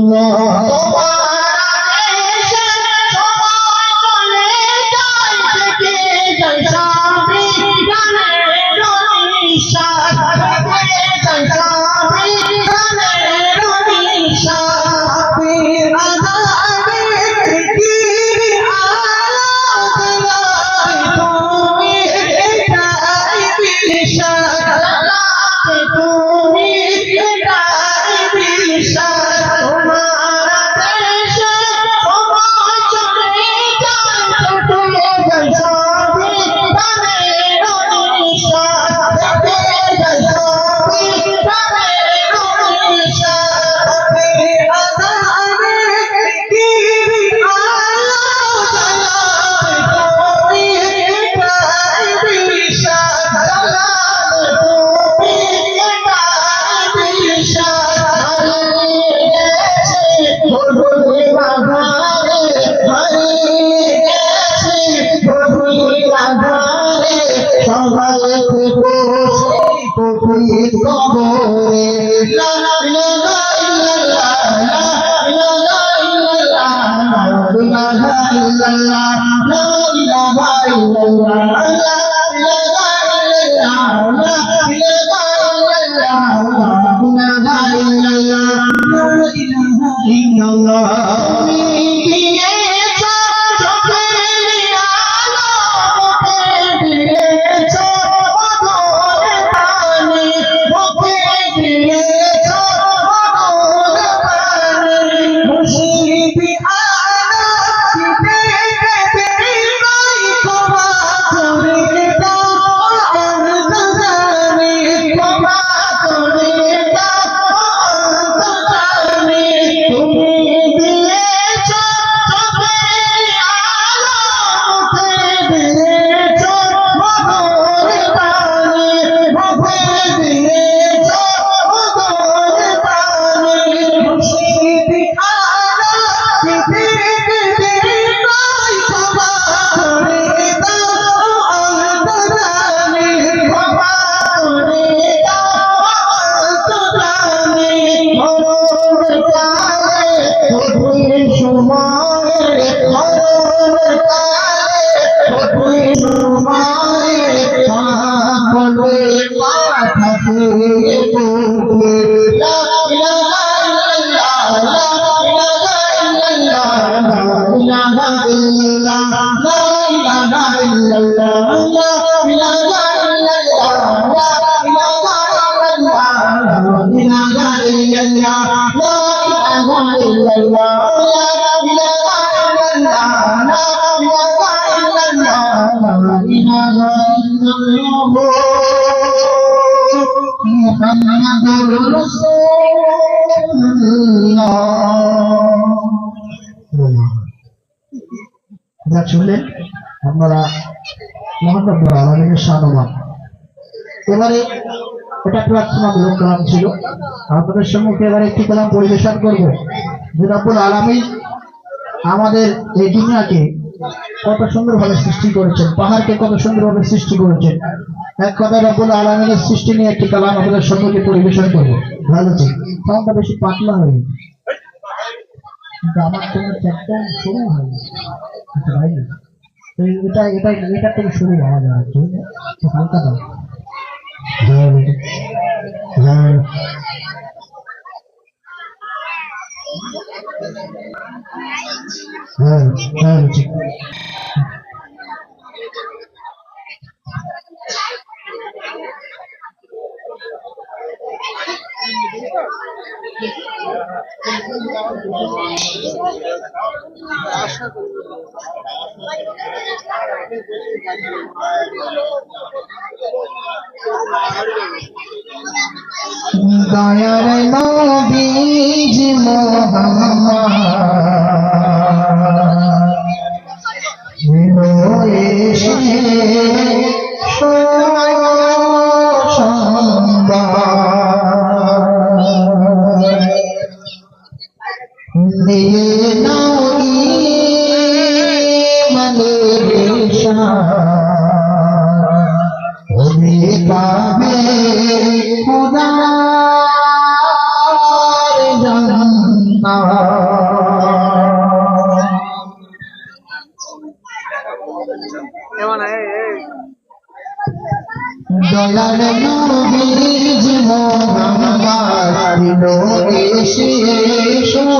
Allah. illallah la ilaha illallah la ilaha illallah la ilaha illallah la ilaha illallah محمد رسول الله যা শুনলেন আপনারা মহাকাব্য আলমীর সাধনা এবারে এটা প্রার্থনামূলক কালাম ছিল। আপনাদের সম্মুখে এবারে একটি কালাম পরিবেশন করব। যে আলামী আমাদের এই দুনিয়াকে কত সুন্দরভাবে সৃষ্টি করেছেন, পাহাড়কে কত সুন্দরভাবে সৃষ্টি করেছেন। এক কথায় রব্বুল আলমীর সৃষ্টি নিয়ে একটি কালাম আপনাদের সম্মুখে পরিবেশন করব। ভালো আছে। তখনটা বেশি পাতলা হয়ে কিন্তু আমার কোনো শুরু হয়নি। আচ্ছা, এটা এটা এটা কোনো শুরু হওয়া যায় হালকা দাও। হ্যাঁ হ্যাঁ হ্যাঁ হ্যাঁ ঠিক দয়ার নবীজ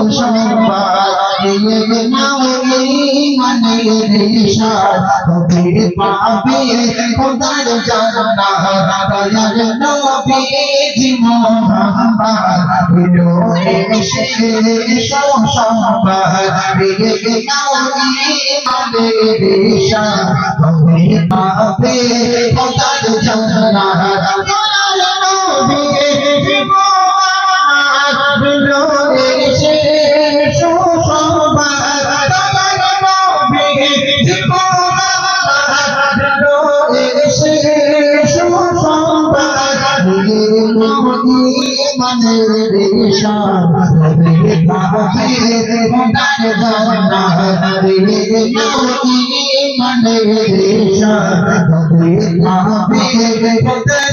সুসংবাদ দিয়ে নাও মানে রিশাদ তবে পাবে খোদার জান্নাত দয়াল নবীজ মোহাম্মদ দিলো এসে সুসংবাদ দিয়ে নাও মানে রিশাদ তবে পাবে খোদার জান্নাত দয়াল নবীজ মোহাম্মদ মোদার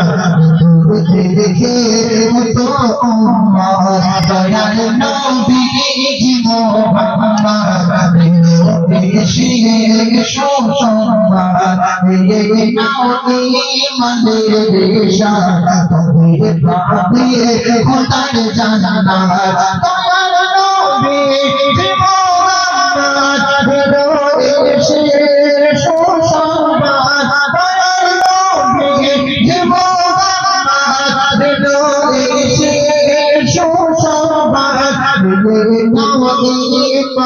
দেশা মধুর দেখে তো আমার দয়াল নবী মোহাম্মদ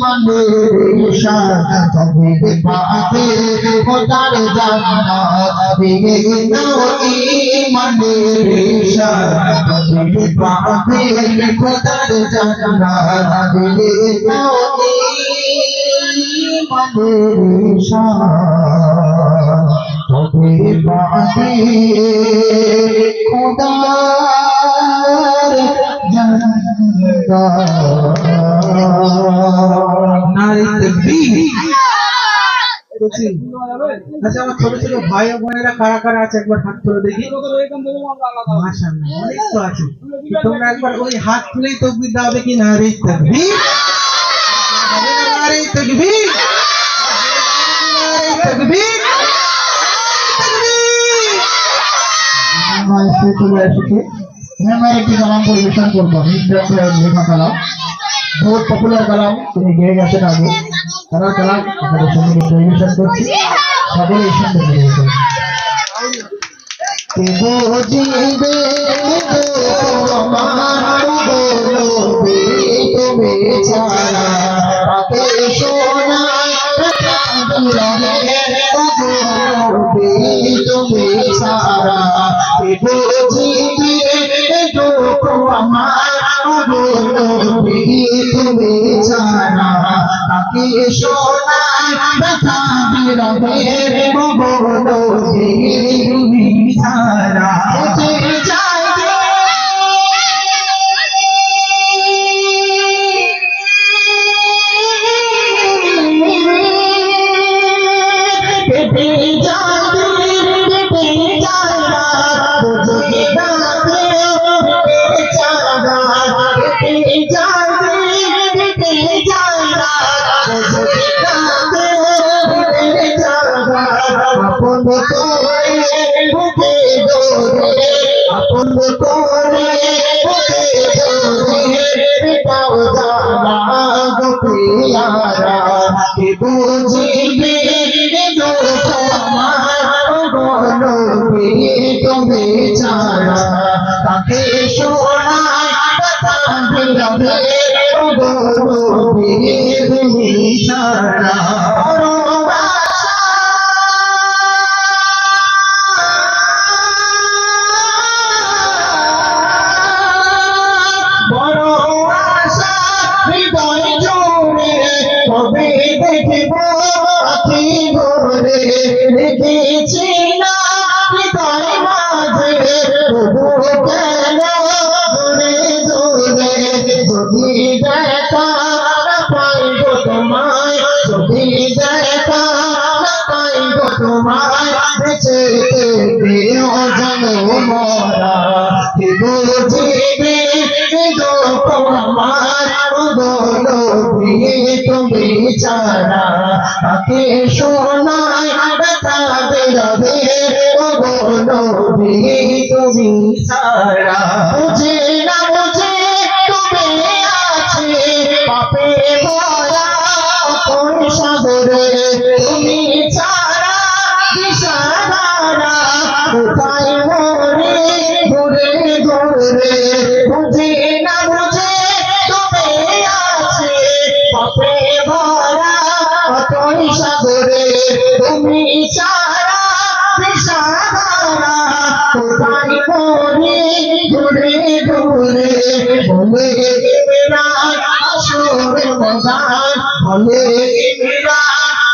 মানে রিশাদ কবি পাবে পদার জান্নাত নবী মানে রিশাদ কবি পাবে পদার জান্নাত নবী মানে রিশাদ পাবে খোদার আচ্ছা আমার ছোট ছোট ভাই বোনেরা কারা কারা আছে একবার হাত তুলে দেখি। তোমরা একবার ওই হাত তুলেই তকবীর দাও দেখি নারী তাকবীর? নারী তাকবীর। নারী তাকবীর। চলে এসেছে। মেমার একটি কালাম পরিবেশন করব লেখা কালাম বহুত পপুলার কালাম তিনি গেয়ে গেছেন আগে তারা কালাম আমাদের সঙ্গে পরিবেশন করছি সকলেই সুন্দর পরিবেশন কে তাকে শোনা কথা বিরহে বলবে গোপিয়ারা কে বুঝিবে? বেঁচে দিও জানো মরা কি বুঝিবে দুঃখ আমার বলবি তুমি ছাড়া। তাকে শোনায় ব্যথা বেরবে বলবি তুমি ছাড়া। বুঝে না অতই সাগরে তুমি ছাড়া দিশাহারা কোথায় মরে ঘুরে ঘুরে বলে মেরা আসর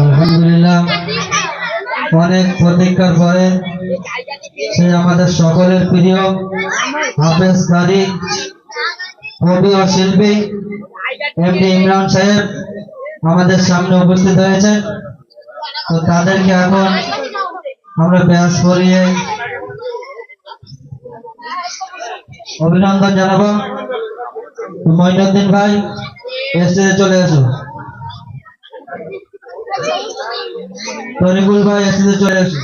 আলহামদুলিল্লাহ। অনেক প্রতীক্ষার পরে সে আমাদের সকলের প্রিয় হাফেজ কারি কবি ও শিল্পী এমডি ইমরান সাহেব আমাদের সামনে উপস্থিত হয়েছে তো তাদেরকে এখন আমরা ব্যাস করিয়ে অভিনন্দন জানাব। তো ভাই স্টেজে চলে এসো। তরিকুল ভাই স্টেজে চলে এসো।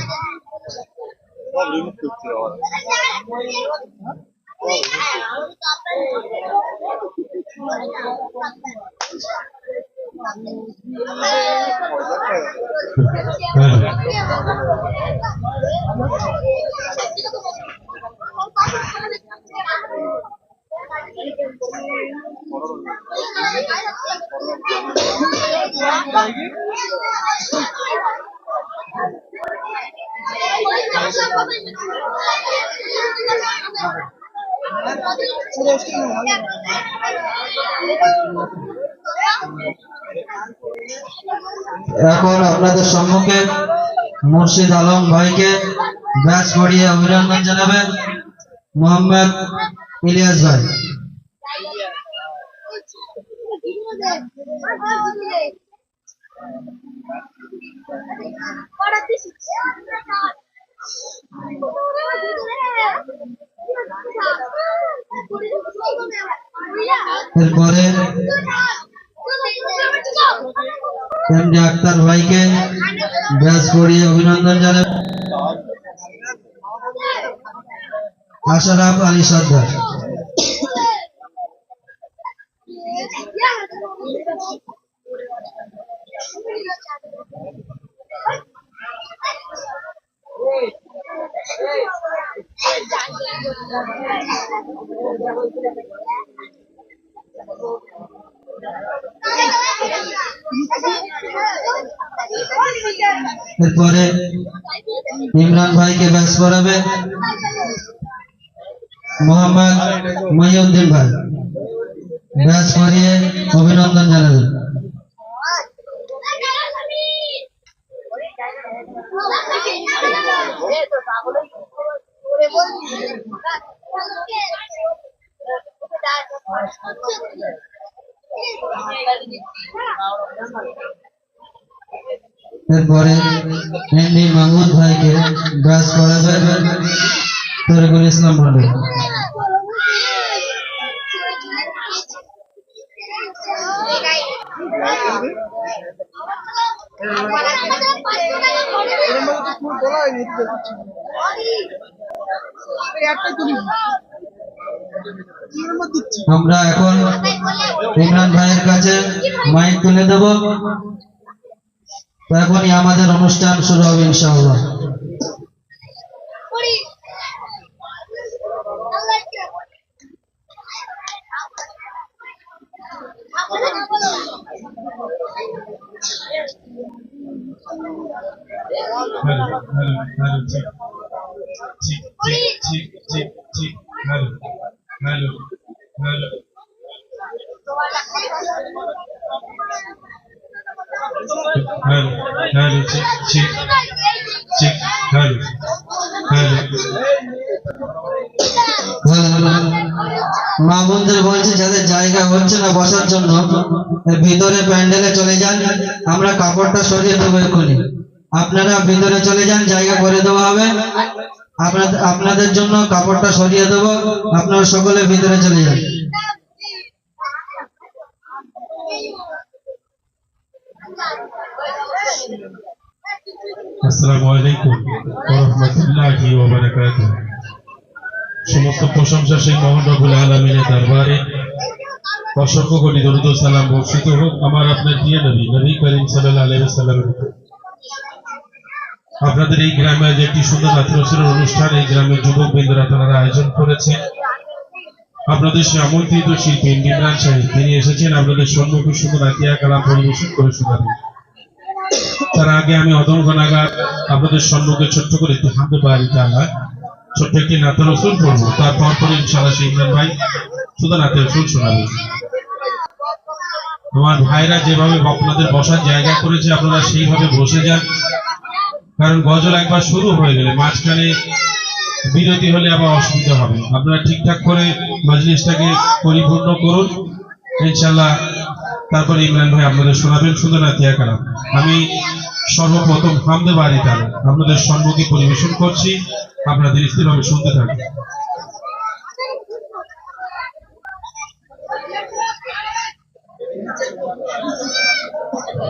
Bueno. এখন আপনাদের সম্মুখে মুর্শিদ আলম ভাইকে ব্যাস করিয়ে অভিনন্দন জানাবেন মোহাম্মদ ইলিয়াস ভাই। এরপরে এমডি আক্তার ভাইকে ব্যাস করিয়ে অভিনন্দন জানাবেন আশরাফ আলী সর্দার এরপরে ইমরান ভাইকে ব্যাস করাবে মোহাম্মদ মহিউদ্দিন ভাই। ব্যাস করিয়ে অভিনন্দন জানাবেন এরপরে এমডি মাহমুদ ভাইকে ব্যাস করাবে তরিকুল ইসলাম ভাবে আমরা এখন ইমরান ভাইয়ের কাছে মাইক তুলে দেব। এখনই আমাদের অনুষ্ঠান শুরু হবে ইনশাআল্লাহ Hello, hello, hello, check, check, check. Hello, hello. মা বোনদের বলছে যাদের জায়গা হচ্ছে না বসার জন্য ভিতরে প্যান্ডেলে চলে যান আমরা কাপড়টা সরিয়ে দেবো এক্ষুনি। আপনারা ভিতরে চলে যান জায়গা করে দেওয়া হবে। আপনাদের জন্য কাপড়টা সরিয়ে দেবো। আপনারা সকলে ভিতরে চলে যান। আসসালামু আলাইকুম ওয়া বারাকাতুহু সমস্ত প্রশংসা সেই মহান রব্বুল আলামিনের দরবারে। অসংখ্য কোটি দরুদ সালাম বর্ষিত হোক আমার আপনার প্রিয় নবী নবী করিম সাল্লাল্লাহু আলাইহি ওয়াসাল্লামের উপর। আপনাদের এই গ্রামে যে একটি সুন্দর রাত্রসের অনুষ্ঠান, এই গ্রামের যুবক বৃন্দরা তারা আয়োজন করেছে। আপনাদের সে আমন্ত্রিত শিল্পী ইমরান সাহেব তিনি এসেছেন আপনাদের সম্মুখে সুন্দর আকিয়া কালাম পরিবেশন করে শোনাবেন তার আগে আমি অদম নাগাদ আপনাদের সম্মুখে ছোট্ট করে একটি হামদে বাড়ি তালা ছোট্ট একটি নাতের রসুল করব। তারপর পরে ইনশাআল্লাহ সেই ইমরান ভাই শুধু নাতের রসুল শোনাবে। আমার ভাইরা যেভাবে আপনাদের বসার জায়গা করেছে, আপনারা সেইভাবে বসে যান। কারণ গজল একবার শুরু হয়ে গেলে মাঝখানে বিরতি হলে আবার অসুবিধা হবে। আপনারা ঠিকঠাক করে মজলিসটাকে পরিপূর্ণ করুন। ইনশাল্লাহ তারপরে ইমরান ভাই আপনাদের শোনাবেন সুন্দর নাতিয়া কালাম। আমি সর্বপ্রথম হামদে বাড়ি তালে আপনাদের সম্মুখে পরিবেশন করছি। আপনাদের স্থিরভাবে শুনতে থাকুন।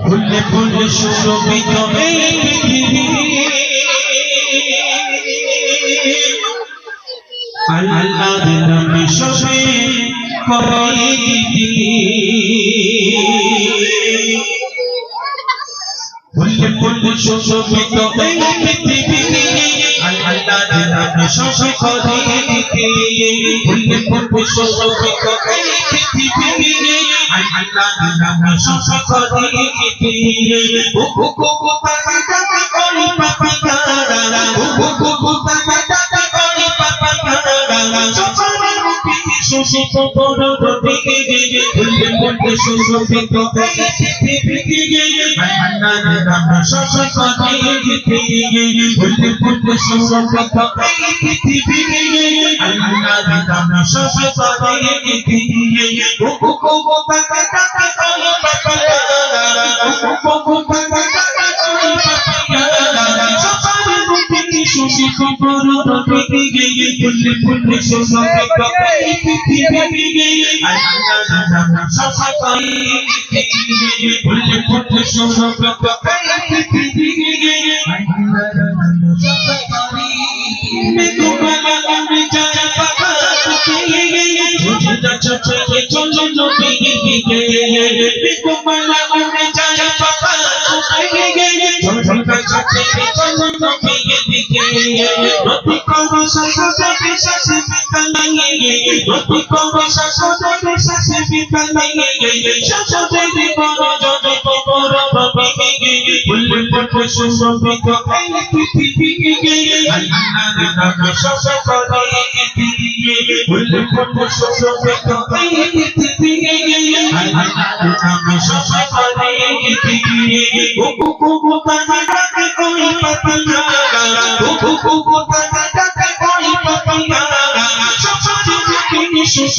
ফুলে ফুলে সুরভিত এই পৃথিবী। আল্লাহ সবে করে ফুলে সুশোভিত এই পৃথিবী আল্লাহ সবে করে ফুলে ফুলে সুশোভিত পৃথিবী আল্লাহ পাপা মুখে সুশোভিত বড় রবি ফুলে ফুলে সুশোভিত এই পৃথিবী আল্লাহ নামে সবে করে ফুলে ফুলে সুশোভিত এই পৃথিবী আল্লাহ নামে সবে করে ও ও ও ও পাপা পাপা করি পাপা কারা ও মুখে সুশোভিত বড় রবি ফুলে ফুলে সুশোভিত এই পৃথিবী আল্লাহ নামে সবে করে ফুলে ফুলে সুশোভিত এই পৃথিবী প্রতি কর্ম শাসকে শাসে বিকালে প্রতি কর্ম শাসকে শাসে বিকালে শাসকে জীবন যদি কবর প্রতি উল্লেখ করতে সুসম্পিত খাইলে পৃথিবী শাসক উল্লেখ করতে সুসম্পিত খাইলে পৃথিবী শাসক উল্লেখ করতে সুসম্পিত খাইলে পৃথিবী